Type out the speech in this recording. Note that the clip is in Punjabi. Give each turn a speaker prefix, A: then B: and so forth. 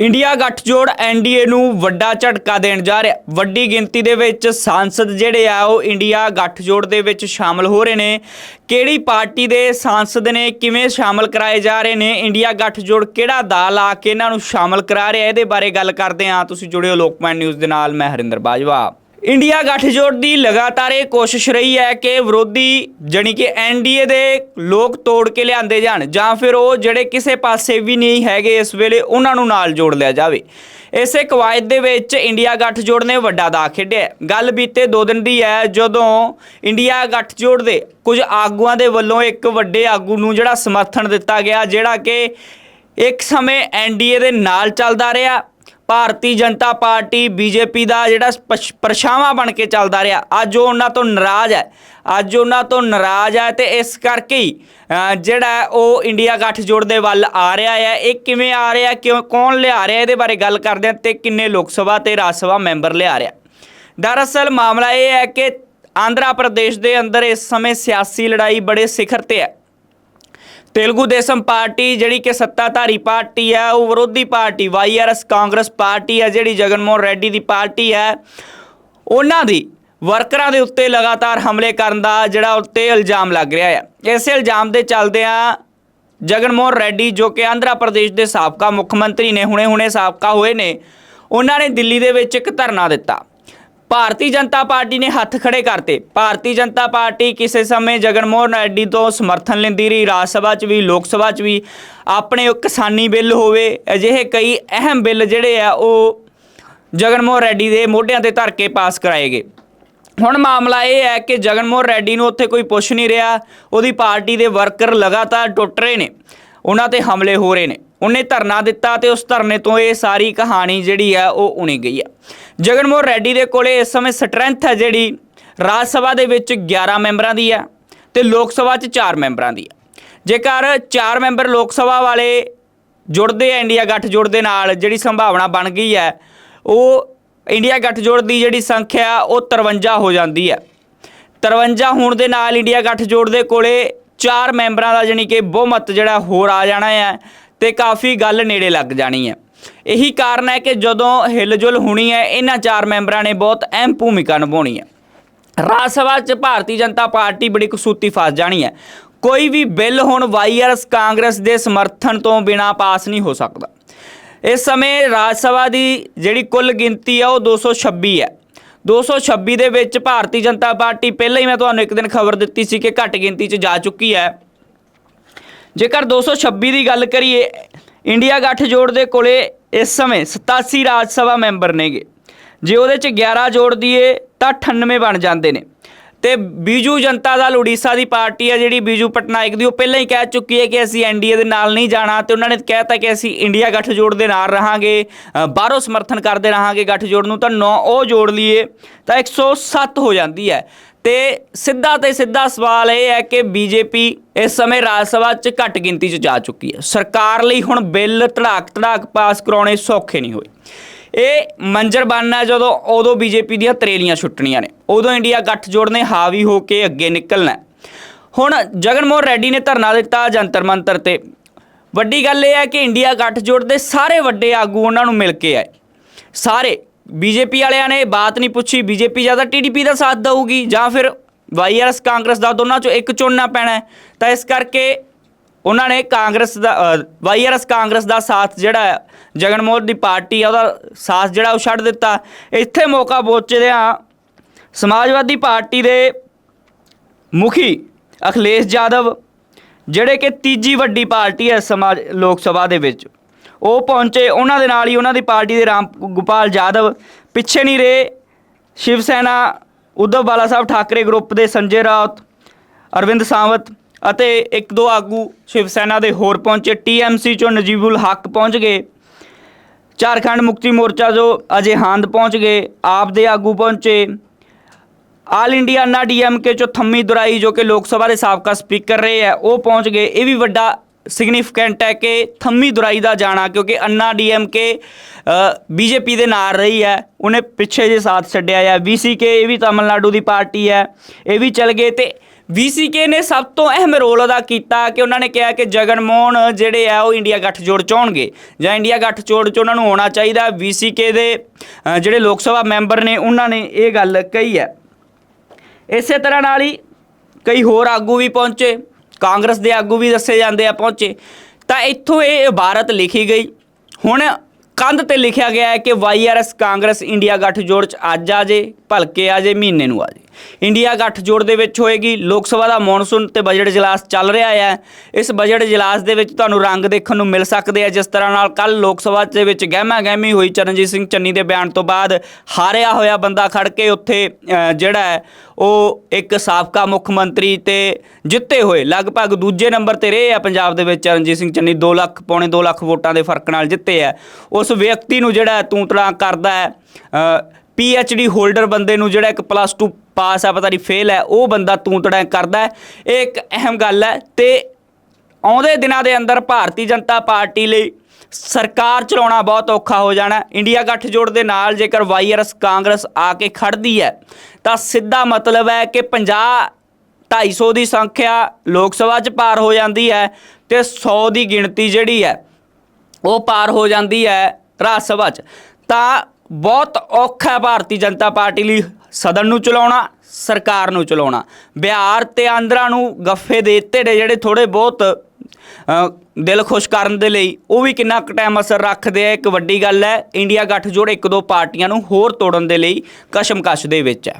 A: ਇੰਡੀਆ ਗੱਠਜੋੜ ਐਨਡੀਏ ਨੂੰ ਵੱਡਾ ਝਟਕਾ ਦੇਣ ਜਾ ਰਿਹਾ। ਵੱਡੀ ਗਿਣਤੀ ਦੇ ਵਿੱਚ ਸਾਂਸਦ ਜਿਹੜੇ ਆ, ਉਹ ਇੰਡੀਆ ਗੱਠਜੋੜ ਦੇ ਵਿੱਚ ਸ਼ਾਮਲ ਹੋ ਰਹੇ ਨੇ। ਕਿਹੜੀ ਪਾਰਟੀ ਦੇ ਸਾਂਸਦ ਨੇ ਕਿਵੇਂ ਸ਼ਾਮਲ ਕਰਾਏ ਜਾ ਰਹੇ ਨੇ? ਇੰਡੀਆ ਗੱਠਜੋੜ ਕਿਹੜਾ ਦਾਲ ਆ ਕੇ ਇਹਨਾਂ ਨੂੰ ਸ਼ਾਮਲ ਕਰਾ ਰਿਹਾ? ਇਹਦੇ ਬਾਰੇ ਗੱਲ ਕਰਦੇ ਆ ਤੁਸੀਂ ਜੁੜਿਓ ਲੋਕਮੈਨ ਨਿਊਜ਼ ਦੇ ਨਾਲ, ਮੈਂ ਹਰਿੰਦਰ ਬਾਜਵਾ। ਇੰਡੀਆ ਗੱਠਜੋੜ ਦੀ ਲਗਾਤਾਰ ਇਹ ਕੋਸ਼ਿਸ਼ ਰਹੀ ਹੈ ਕਿ ਵਿਰੋਧੀ ਜਾਣੀ ਕਿ ਐਨਡੀਏ ਦੇ ਲੋਕ ਤੋੜ ਕੇ ਲਿਆਂਦੇ ਜਾਣ ਜਾਂ ਫਿਰ ਉਹ ਜਿਹੜੇ ਕਿਸੇ ਪਾਸੇ ਵੀ ਨਹੀਂ ਹੈਗੇ ਇਸ ਵੇਲੇ, ਉਹਨਾਂ ਨੂੰ ਨਾਲ ਜੋੜ ਲਿਆ ਜਾਵੇ। ਇਸੇ ਕਵਾਇਦ ਦੇ ਵਿੱਚ ਇੰਡੀਆ ਗੱਠਜੋੜ ਨੇ ਵੱਡਾ ਦਾ ਖੇਡਿਆ ਗੱਲ ਬੀਤੇ 2 ਦਿਨ ਦੀ ਹੈ ਜਦੋਂ ਇੰਡੀਆ ਗੱਠਜੋੜ ਦੇ ਕੁਝ ਆਗੂਆਂ ਦੇ ਵੱਲੋਂ ਇੱਕ ਵੱਡੇ ਆਗੂ ਨੂੰ ਜਿਹੜਾ ਸਮਰਥਨ ਦਿੱਤਾ ਗਿਆ, ਜਿਹੜਾ ਕਿ ਇੱਕ ਸਮੇਂ ਐਨਡੀਏ ਦੇ ਨਾਲ ਚੱਲਦਾ ਰਿਹਾ। ਭਾਰਤੀ ਜਨਤਾ ਪਾਰਟੀ ਬੀਜੇਪੀ ਦਾ ਜਿਹੜਾ ਪਛ- ਪਰਛਾਵਾਂ ਬਣ ਕੇ ਚੱਲਦਾ ਰਿਹਾ। ਅੱਜ ਉਹ ਉਹਨਾਂ ਤੋਂ ਨਾਰਾਜ਼ ਹੈ। ਅੱਜ ਉਹਨਾਂ ਤੋਂ ਨਾਰਾਜ਼ ਹੈ ਤੇ ਇਸ ਕਰਕੇ ਹੀ ਜਿਹੜਾ ਉਹ ਇੰਡੀਆ ਗੱਠਜੋੜ ਦੇ ਵੱਲ ਆ ਰਿਹਾ ਹੈ। ਇਹ ਕਿਵੇਂ ਆ ਰਿਹਾ, ਕਿਉਂ, ਕੌਣ ਲਿਆ ਰਿਹਾ, ਇਹਦੇ ਬਾਰੇ ਗੱਲ ਕਰਦੇ ਹਾਂ ਤੇ ਕਿੰਨੇ ਲੋਕ ਸਭਾ ਤੇ ਰਾਜ ਸਭਾ ਮੈਂਬਰ ਲਿਆ ਰਿਹਾ। ਦਰਅਸਲ ਮਾਮਲਾ ਇਹ ਹੈ ਕਿ ਆਂਧਰਾ ਪ੍ਰਦੇਸ਼ ਦੇ ਅੰਦਰ ਇਸ ਸਮੇਂ ਸਿਆਸੀ ਲੜਾਈ ਬੜੇ ਸਿਖਰ ਤੇ ਹੈ। ਤੇਲਗੂ ਦੇਸ਼ਮ ਪਾਰਟੀ ਜਿਹੜੀ ਕਿ ਸੱਤਾਧਾਰੀ ਪਾਰਟੀ ਹੈ ਉਹ ਵਿਰੋਧੀ ਪਾਰਟੀ ਵਾਈਆਰਐਸ ਕਾਂਗਰਸ ਪਾਰਟੀ ਹੈ ਜਿਹੜੀ ਜਗਨਮੋਹਨ ਰੈਡੀ ਦੀ ਪਾਰਟੀ ਹੈ ਉਹਨਾਂ ਦੀ ਵਰਕਰਾਂ ਦੇ ਉੱਤੇ ਲਗਾਤਾਰ ਹਮਲੇ ਕਰਨ ਦਾ ਜਿਹੜਾ ਉੱਤੇ ਇਲਜ਼ਾਮ ਲੱਗ ਰਿਹਾ ਹੈ ਇਸੇ ਇਲਜ਼ਾਮ ਦੇ ਚੱਲਦਿਆਂ ਜਗਨਮੋਹਨ ਰੈਡੀ ਜੋ ਕਿ ਆਂਧਰਾ ਪ੍ਰਦੇਸ਼ ਦੇ ਸਾਬਕਾ ਮੁੱਖ ਮੰਤਰੀ ਨੇ ਹੁਣੇ-ਹੁਣੇ ਸਾਬਕਾ ਹੋਏ ਨੇ ਉਹਨਾਂ ਨੇ ਦਿੱਲੀ ਦੇ ਵਿੱਚ ਇੱਕ ਧਰਨਾ ਦਿੱਤਾ ਭਾਰਤੀ ਜਨਤਾ ਪਾਰਟੀ ਨੇ ਹੱਥ ਖੜੇ ਕਰਤੇ। ਭਾਰਤੀ ਜਨਤਾ ਪਾਰਟੀ ਕਿਸੇ ਸਮੇਂ ਜਗਨਮੋਹਨ ਰੈਡੀ ਤੋਂ ਸਮਰਥਨ ਲੈਂਦੀ ਰਹੀ। ਰਾਜ ਸਭਾ 'ਚ ਵੀ, ਲੋਕ ਸਭਾ 'ਚ ਵੀ ਆਪਣੇ ਉਹ ਕਿਸਾਨੀ ਬਿੱਲ ਹੋਵੇ, ਅਜਿਹੇ ਕਈ ਅਹਿਮ ਬਿੱਲ ਜਿਹੜੇ ਆ, ਉਹ ਜਗਨਮੋਹਨ ਰੈਡੀ ਦੇ ਮੋਢਿਆਂ ਤੇ ਧਰ ਕੇ ਪਾਸ ਕਰਾਏ ਗਏ। ਹੁਣ ਮਾਮਲਾ ਇਹ ਹੈ ਕਿ ਜਗਨਮੋਹਨ ਰੈਡੀ ਨੂੰ ਉੱਥੇ ਕੋਈ ਪੁੱਛ ਨਹੀਂ ਰਿਹਾ। ਉਹਦੀ ਪਾਰਟੀ ਦੇ ਵਰਕਰ ਲਗਾਤਾਰ ਟੁੱਟ ਰਹੇ ਨੇ। ਉਹਨਾਂ ਤੇ ਹਮਲੇ ਹੋ ਰਹੇ ਨੇ। ਉਹਨੇ ਧਰਨਾ ਦਿੱਤਾ ਤੇ ਉਸ ਧਰਨੇ ਤੋਂ ਇਹ ਸਾਰੀ ਕਹਾਣੀ ਜਿਹੜੀ ਆ ਉਹ ਉਣੀ ਗਈ ਆ। ਜਗਨਮੋਹਨ ਰੈਡੀ ਦੇ ਕੋਲੇ ਇਸ ਸਮੇਂ ਸਟਰੈਂਥ ਹੈ ਜਿਹੜੀ ਰਾਜ ਸਭਾ ਦੇ ਵਿੱਚ 11 ਮੈਂਬਰਾਂ ਦੀ ਆ ਤੇ ਲੋਕ ਸਭਾ 'ਚ 4 ਮੈਂਬਰਾਂ ਦੀ ਆ। ਜੇਕਰ 4 ਮੈਂਬਰ ਲੋਕ ਸਭਾ ਵਾਲੇ ਜੁੜਦੇ ਆ, ਇੰਡੀਆ ਗੱਠਜੋੜ ਦੇ ਨਾਲ ਜਿਹੜੀ ਸੰਭਾਵਨਾ ਬਣ ਗਈ ਹੈ ਉਹ ਇੰਡੀਆ ਗੱਠਜੋੜ ਦੀ ਜਿਹੜੀ ਸੰਖਿਆ ਉਹ 53 ਹੋ ਜਾਂਦੀ ਹੈ 53 ਹੋਣ ਦੇ ਨਾਲ ਇੰਡੀਆ ਗੱਠਜੋੜ ਦੇ ਕੋਲੇ ਚਾਰ ਮੈਂਬਰਾਂ ਦਾ ਜਾਣੀ ਕਿ ਬਹੁਮਤ ਜਿਹੜਾ ਹੋਰ ਆ ਜਾਣਾ ਹੈ ਤੇ ਕਾਫੀ ਗੱਲ ਨੇੜੇ ਲੱਗ ਜਾਣੀ ਹੈ। ਇਹੀ ਕਾਰਨ ਹੈ ਕਿ ਜਦੋਂ ਹਿਲਜੁਲ ਹੋਣੀ ਹੈ, ਇਹਨਾਂ ਚਾਰ ਮੈਂਬਰਾਂ ਨੇ ਬਹੁਤ ਅਹਿਮ ਭੂਮਿਕਾ ਨਿਭਾਉਣੀ ਹੈ। ਰਾਜ ਸਭਾ 'ਚ ਭਾਰਤੀ ਜਨਤਾ ਪਾਰਟੀ ਬੜੀ ਕਸੂਤੀ ਫਸ ਜਾਣੀ ਹੈ। ਕੋਈ ਵੀ ਬਿੱਲ ਹੁਣ ਵਾਈਆਰਐਸ ਕਾਂਗਰਸ ਦੇ ਸਮਰਥਨ ਤੋਂ ਬਿਨਾ ਪਾਸ ਨਹੀਂ ਹੋ ਸਕਦਾ। ਇਸ ਸਮੇਂ ਰਾਜ ਸਭਾ ਦੀ ਜਿਹੜੀ ਕੁੱਲ ਗਿਣਤੀ ਆ, ਉਹ 226 ਹੈ। 226 ਦੇ ਵਿੱਚ ਭਾਰਤੀ ਜਨਤਾ ਪਾਰਟੀ, ਪਹਿਲਾਂ ਹੀ ਮੈਂ ਤੁਹਾਨੂੰ ਇੱਕ ਦਿਨ ਖਬਰ ਦਿੱਤੀ ਸੀ ਕਿ ਘੱਟ ਗਿਣਤੀ 'ਚ ਜਾ ਚੁੱਕੀ ਹੈ। ਜੇਕਰ 226 ਦੀ ਗੱਲ ਕਰੀਏ, ਇੰਡੀਆ ਗੱਠਜੋੜ ਦੇ ਕੋਲੇ ਇਸ ਸਮੇਂ 87 ਰਾਜ ਸਭਾ ਮੈਂਬਰ ਨੇਗੇ। ਜੇ ਉਹਦੇ ਚ 11 ਜੋੜ ਦਈਏ ਤਾਂ 98 ਬਣ ਜਾਂਦੇ ਨੇ। ਤੇ ਬੀਜੂ ਜਨਤਾ ਦਲ ਉੜੀਸਾ ਦੀ ਪਾਰਟੀ ਹੈ ਜਿਹੜੀ ਬੀਜੂ ਪਟਨਾਇਕ ਦੀ, ਉਹ ਪਹਿਲਾਂ ਹੀ ਕਹਿ ਚੁੱਕੀ ਹੈ ਕਿ ਅਸੀਂ ਐਨਡੀਏ ਦੇ ਨਾਲ ਨਹੀਂ ਜਾਣਾ ਤੇ ਉਹਨਾਂ ਨੇ ਕਹਿਤਾ ਕਿ ਅਸੀਂ ਇੰਡੀਆ ਗੱਠਜੋੜ ਦੇ ਨਾਲ ਰਹਾਂਗੇ ਬਾਹਰੋਂ ਸਮਰਥਨ ਕਰਦੇ ਰਹਾਂਗੇ ਗੱਠਜੋੜ ਨੂੰ, ਤਾਂ 9 ਉਹ ਜੋੜ ਲਈਏ, ਤਾਂ 107 ਹੋ ਜਾਂਦੀ ਹੈ। ਤੇ ਸਿੱਧਾ ਤੇ ਸਿੱਧਾ ਸਵਾਲ ਇਹ ਹੈ ਕਿ ਬੀਜੇਪੀ ਇਸ ਸਮੇਂ ਰਾਜ ਸਭਾ 'ਚ ਘੱਟ ਗਿਣਤੀ 'ਚ ਜਾ ਚੁੱਕੀ ਹੈ। ਸਰਕਾਰ ਲਈ ਹੁਣ ਬਿੱਲ ਧੜਾਕ ਧੜਾਕ ਪਾਸ ਕਰਾਉਣੇ ਸੌਖੇ ਨਹੀਂ ਹੋਏ। ਇਹ ਮੰਜ਼ਰ ਬਣਨਾ ਜਦੋਂ ਉਦੋਂ ਬੀਜੇਪੀ ਦੀਆਂ ਤਰੇਲੀਆਂ ਛੁੱਟਣੀਆਂ ਨੇ। ਉਦੋਂ ਇੰਡੀਆ ਗੱਠਜੋੜ ਨੇ, ਹਾਵੀ ਹੋ ਕੇ ਅੱਗੇ ਨਿਕਲਣਾ ਹੁਣ ਜਗਨਮੋਹਨ ਰੈਡੀ ਨੇ ਧਰਨਾ ਦਿੱਤਾ ਜੰਤਰ ਮੰਤਰ ਤੇ। ਵੱਡੀ ਗੱਲ ਇਹ ਹੈ ਕਿ ਇੰਡੀਆ ਗੱਠਜੋੜ ਦੇ ਸਾਰੇ ਵੱਡੇ ਆਗੂ ਉਹਨਾਂ ਨੂੰ ਮਿਲ ਕੇ ਆਏ। ਸਾਰੇ। ਬੀਜੇਪੀ ਵਾਲਿਆਂ ਨੇ ਬਾਤ ਨਹੀਂ ਪੁੱਛੀ, ਬੀਜੇਪੀ ਜ਼ਿਆਦਾ ਟੀਡੀਪੀ ਦਾ ਸਾਥ ਦੇਊਗੀ ਜਾਂ ਫਿਰ ਵਾਈਆਰਐਸ ਕਾਂਗਰਸ ਦਾ ਦੋਨਾਂ ਚੋਂ ਇੱਕ ਚੁਣਨਾ ਪੈਣਾ ਤਾਂ ਇਸ ਕਰਕੇ ਉਹਨਾਂ ਨੇ ਕਾਂਗਰਸ ਦਾ ਵਾਈਆਰਐਸ ਕਾਂਗਰਸ ਦਾ ਸਾਥ ਜਿਹੜਾ ਜਗਨਮੋਹਨ ਦੀ ਪਾਰਟੀ ਆ, ਉਹਦਾ ਸਾਥ ਜਿਹੜਾ ਉਹ ਛੱਡ ਦਿੱਤਾ। ਇੱਥੇ ਮੌਕਾ ਪਹੁੰਚਦੇ ਪਹੁੰਚਦਿਆਂ ਸਮਾਜਵਾਦੀ ਪਾਰਟੀ ਦੇ ਮੁਖੀ ਅਖਿਲੇਸ਼ ਯਾਦਵ ਜਿਹੜੇ ਕਿ ਤੀਜੀ ਵੱਡੀ ਪਾਰਟੀ ਹੈ ਸਮਾਜ, ਲੋਕ ਸਭਾ ਦੇ ਵਿੱਚ, ਉਹ ਪਹੁੰਚੇ। ਉਹਨਾਂ ਦੇ ਨਾਲ ਹੀ ਉਹਨਾਂ ਦੀ ਪਾਰਟੀ ਦੇ ਰਾਮ, ਗੋਪਾਲ ਯਾਦਵ ਪਿੱਛੇ ਨਹੀਂ ਰਹੇ। ਸ਼ਿਵ ਸੈਨਾ ਉद्धਵ ਬਾਲਾ ਸਾਹਿਬ ਠਾਕਰੇ ਗਰੁੱਪ ਦੇ ਸੰਜੇ ਰਾਉਤ ਅਰਵਿੰਦ ਸਾਵੰਤ ਅਤੇ ਇੱਕ ਦੋ ਆਗੂ ਸ਼ਿਵ ਸੈਨਾ ਦੇ ਹੋਰ ਪਹੁੰਚੇ। ਟੀਐਮਸੀ ਚੋਂ ਨਜੀਬੁਲ ਹੱਕ ਪਹੁੰਚ ਗਏ। ਝਾਰਖੰਡ ਮੁਕਤੀ ਮੋਰਚਾ ਜੋ ਅਜੇ ਹਾਂਦ ਪਹੁੰਚ ਗਏ, ਆਪ ਦੇ ਆਗੂ ਪਹੁੰਚੇ। ਆਲ ਇੰਡੀਆ ਅੰਨਾ ਡੀਐਮਕੇ ਚੋਂ ਥੰਮੀ ਦੁਰਾਈ ਜੋ ਕਿ ਲੋਕ ਸਭਾ ਦੇ ਸਾਬਕਾ ਸਪੀਕਰ ਰਹੇ ਹੈ ਉਹ ਪਹੁੰਚ ਗਏ। ਇਹ ਵੀ ਵੱਡਾ ਸਿਗਨੀਫੀਕੈਂਟ ਹੈ ਕਿ ਥੰਮੀ ਦੁਰਾਈ ਦਾ ਜਾਣਾ, ਕਿਉਂਕਿ ਅੰਨਾ ਡੀਐਮਕੇ ਬੀਜੇਪੀ ਦੇ ਨਾਲ ਰਹੀ ਹੈ। ਉਹਨੇ ਪਿੱਛੇ ਜੇ ਸਾਥ ਛੱਡਿਆ ਹੈ ਬੀਸੀਕੇ ਇਹ ਵੀ ਤਾਮਿਲਨਾਡੂ ਦੀ ਪਾਰਟੀ ਹੈ। ਇਹ ਵੀ ਚੱਲ ਗਏ ਤੇ ਵੀਸੀਕੇ ਨੇ ਸਭ ਤੋਂ ਅਹਿਮ ਰੋਲ ਅਦਾ ਕੀਤਾ ਕਿ ਉਹਨਾਂ ਨੇ ਕਿਹਾ ਕਿ ਜਗਨ ਮੋਹਨ ਜਿਹੜੇ ਆ ਉਹ ਇੰਡੀਆ ਗੱਠਜੋੜ ਚਾਹਣਗੇ ਜਾਂ ਇੰਡੀਆ ਗੱਠਜੋੜ ਚ ਉਹਨਾਂ ਨੂੰ ਹੋਣਾ ਚਾਹੀਦਾ। ਵੀਸੀਕੇ ਦੇ ਜਿਹੜੇ ਲੋਕ ਸਭਾ ਮੈਂਬਰ ਨੇ, ਉਹਨਾਂ ਨੇ ਇਹ ਗੱਲ ਕਹੀ ਹੈ। ਇਸੇ ਤਰ੍ਹਾਂ ਨਾਲ ਹੀ ਕਈ ਹੋਰ ਆਗੂ ਵੀ ਪਹੁੰਚੇ। ਕਾਂਗਰਸ ਦੇ ਆਗੂ ਵੀ ਦੱਸੇ ਜਾਂਦੇ ਆ ਪਹੁੰਚੇ। ਤਾਂ ਇੱਥੋਂ ਇਹ ਇਬਾਰਤ ਲਿਖੀ ਗਈ। ਹੁਣ ਕੰਧ ਤੇ ਲਿਖਿਆ ਗਿਆ ਹੈ ਕਿ ਵਾਈਆਰਐਸ ਕਾਂਗਰਸ ਇੰਡੀਆ ਗੱਠਜੋੜ ਚ ਅੱਜ ਆ ਜੇ, ਭਲਕੇ ਆ ਜੇ, ਮਹੀਨੇ ਨੂੰ ਆ ਜੇ। ਇੰਡੀਆ ਗੱਠਜੋੜ ਦੇ ਵਿੱਚ ਹੋਏਗੀ, ਲੋਕ ਸਭਾ ਦਾ ਮੌਨਸੂਨ ਤੇ ਬਜਟ ਇਜਲਾਸ ਚੱਲ ਰਿਹਾ ਹੈ। ਇਸ ਬਜਟ ਇਜਲਾਸ ਦੇ ਵਿੱਚ ਤੁਹਾਨੂੰ ਰੰਗ ਦੇਖਣ ਨੂੰ ਮਿਲ ਸਕਦੇ ਆ, ਜਿਸ ਤਰ੍ਹਾਂ ਨਾਲ ਕੱਲ ਲੋਕ ਸਭਾ ਦੇ ਵਿੱਚ ਗਹਿਮਾ ਗਹਿਮੀ ਹੋਈ, ਚਰਨਜੀਤ ਸਿੰਘ ਚੰਨੀ ਦੇ ਬਿਆਨ ਤੋਂ ਬਾਅਦ ਹਾਰਿਆ ਹੋਇਆ ਬੰਦਾ ਖੜ ਕੇ ਉੱਥੇ ਜਿਹੜਾ ਹੈ, ਉਹ ਇੱਕ ਸਾਬਕਾ ਮੁੱਖ ਮੰਤਰੀ ਤੇ ਜਿੱਤੇ ਹੋਏ। ਲਗਭਗ ਦੂਜੇ ਨੰਬਰ ਤੇ ਰਹੇ ਆ ਪੰਜਾਬ ਦੇ ਵਿੱਚ ਚਰਨਜੀਤ ਸਿੰਘ ਚੰਨੀ 2 ਲੱਖ, ਪੌਣੇ 2 ਲੱਖ ਵੋਟਾਂ ਦੇ ਫ਼ਰਕ ਨਾਲ ਜਿੱਤੇ ਆ। ਉਸ ਉਸ ਵਿਅਕਤੀ ਨੂੰ ਜਿਹੜਾ ਤੂੰ ਤੂਤੜਾ ਕਰਦਾ ਹੈ ਪੀ ਐਚ ਡੀ ਹੋਲਡਰ ਬੰਦੇ ਨੂੰ ਜਿਹੜਾ ਇੱਕ ਪਲੱਸ 2 ਪਾਸ ਆ ਪਤਾ ਨਹੀਂ ਫੇਲ ਹੈ, ਉਹ ਬੰਦਾ ਤੂੰ ਤੂਤੜਾ ਕਰਦਾ ਇਹ ਇੱਕ ਅਹਿਮ ਗੱਲ ਹੈ ਤੇ ਆਉਂਦੇ ਦਿਨਾਂ ਦੇ ਅੰਦਰ ਭਾਰਤੀ ਜਨਤਾ ਪਾਰਟੀ ਲਈ ਸਰਕਾਰ ਚਲਾਉਣਾ ਬਹੁਤ ਔਖਾ ਹੋ ਜਾਣਾ ਇੰਡੀਆ ਗੱਠਜੋੜ ਦੇ ਨਾਲ ਜੇਕਰ ਵਾਈਆਰਐਸ ਕਾਂਗਰਸ ਆ ਕੇ ਖੜਦੀ ਹੈ, ਤਾਂ ਸਿੱਧਾ ਮਤਲਬ ਹੈ ਕਿ 50 250 ਦੀ ਸੰਖਿਆ ਲੋਕ ਸਭਾ 'ਚ ਪਾਰ ਹੋ ਜਾਂਦੀ ਹੈ ਤੇ 100 ਦੀ ਗਿਣਤੀ ਜਿਹੜੀ ਹੈ ਉਹ ਪਾਰ ਹੋ ਜਾਂਦੀ ਹੈ ਰਾਜ ਸਭਾ 'ਚ। ਤਾਂ ਬਹੁਤ ਔਖਾ ਹੈ ਭਾਰਤੀ ਜਨਤਾ ਪਾਰਟੀ ਲਈ ਸਦਨ ਨੂੰ ਚਲਾਉਣਾ, ਸਰਕਾਰ ਨੂੰ ਚਲਾਉਣਾ। ਬਿਹਾਰ ਤੇ ਆਂਧਰਾ ਨੂੰ ਗੱਫੇ ਦੇ ਧੇੜੇ ਜਿਹੜੇ ਥੋੜੇ ਬਹੁਤ ਦਿਲ ਖੁਸ਼ ਕਰਨ ਦੇ ਲਈ। ਉਹ ਵੀ ਕਿੰਨਾ ਕੁ ਟਾਈਮ ਅਸਰ ਰੱਖਦੇ ਆ, ਇੱਕ ਵੱਡੀ ਗੱਲ ਹੈ, ਇੰਡੀਆ ਗੱਠਜੋੜ ਇੱਕ ਦੋ ਪਾਰਟੀਆਂ ਨੂੰ ਹੋਰ ਤੋੜਨ ਦੇ ਲਈ ਕਸ਼ਮਕਸ਼ ਦੇ ਵਿੱਚ ਹੈ।